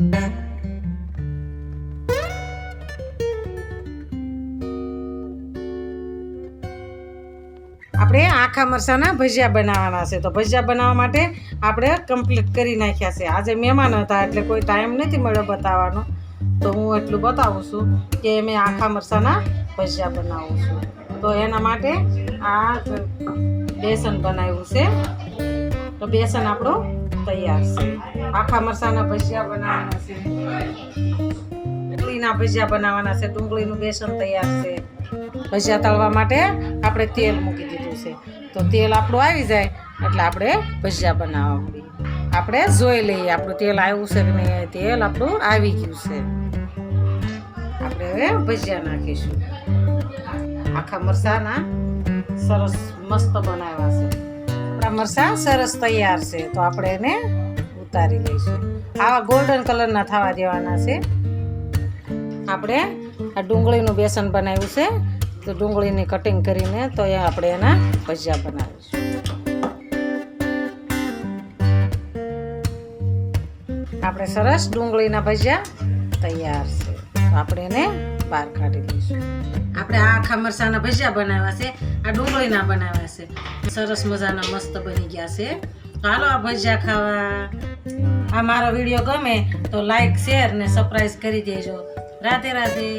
આપણે આખા મરસાના ભજીયા બનાવવાના છે. તો ભજીયા બનાવવા માટે આપણે કમ્પ્લીટ કરી નાખ્યા છે. આજે મહેમાન હતા એટલે કોઈ ટાઈમ નથી મળ્યો બતાવવાનો. તો હું એટલું બતાવું છું કે મેં આખા મરસાના ભજીયા બનાવું છું. તો એના માટે આ બેસન બનાવ્યું છે. તો બેસન આપણું તૈયાર છે. આખા મરચાંના ભજીયા બનાવવાના છે. ડુંગળીના ભજીયા બનાવવાના છે. ડુંગળીનું બેસન તૈયાર છે. ભજીયા તળવા માટે આપણે તેલ મૂકી દીધું છે. તો તેલ આપણું આવી જાય એટલે આપણે ભજીયા બનાવવા માંડીએ. આપણે જોઈ લઈએ આપણું તેલ આવ્યું છે કે નહીં. તેલ આપણું આવી ગયું છે. આપણે હવે ભજીયા નાખીશું. આખા મરચાંના સરસ મસ્ત બનાવ્યા છે. આપણા મરચાં સરસ તૈયાર છે. તો આપણે એને ઉતારી લઈશું. આવા ગોલ્ડન કલરના થવા દેવાના છે. આપણે આ ડુંગળીનું બેસન બનાવ્યું છે. તો ડુંગળીની કટિંગ કરીને તો એ આપણે એના ભજીયા બનાવીશું. આપણે સરસ ડુંગળીના ભજીયા તૈયાર છે. તો આપણે એને બહાર કાઢી લઈશું. આપણે આ આખા મરસાના ભજીયા બનાવ્યા છે, આ ડુંગળીના બનાવ્યા છે. સરસ મજાના મસ્ત બની ગયા છે. હાલો આ ભજીયા ખાવા. આ મારો વીડિયો ગમે તો લાઈક શેર ને સરપ્રાઈઝ કરી દેજો. રાધે રાધે.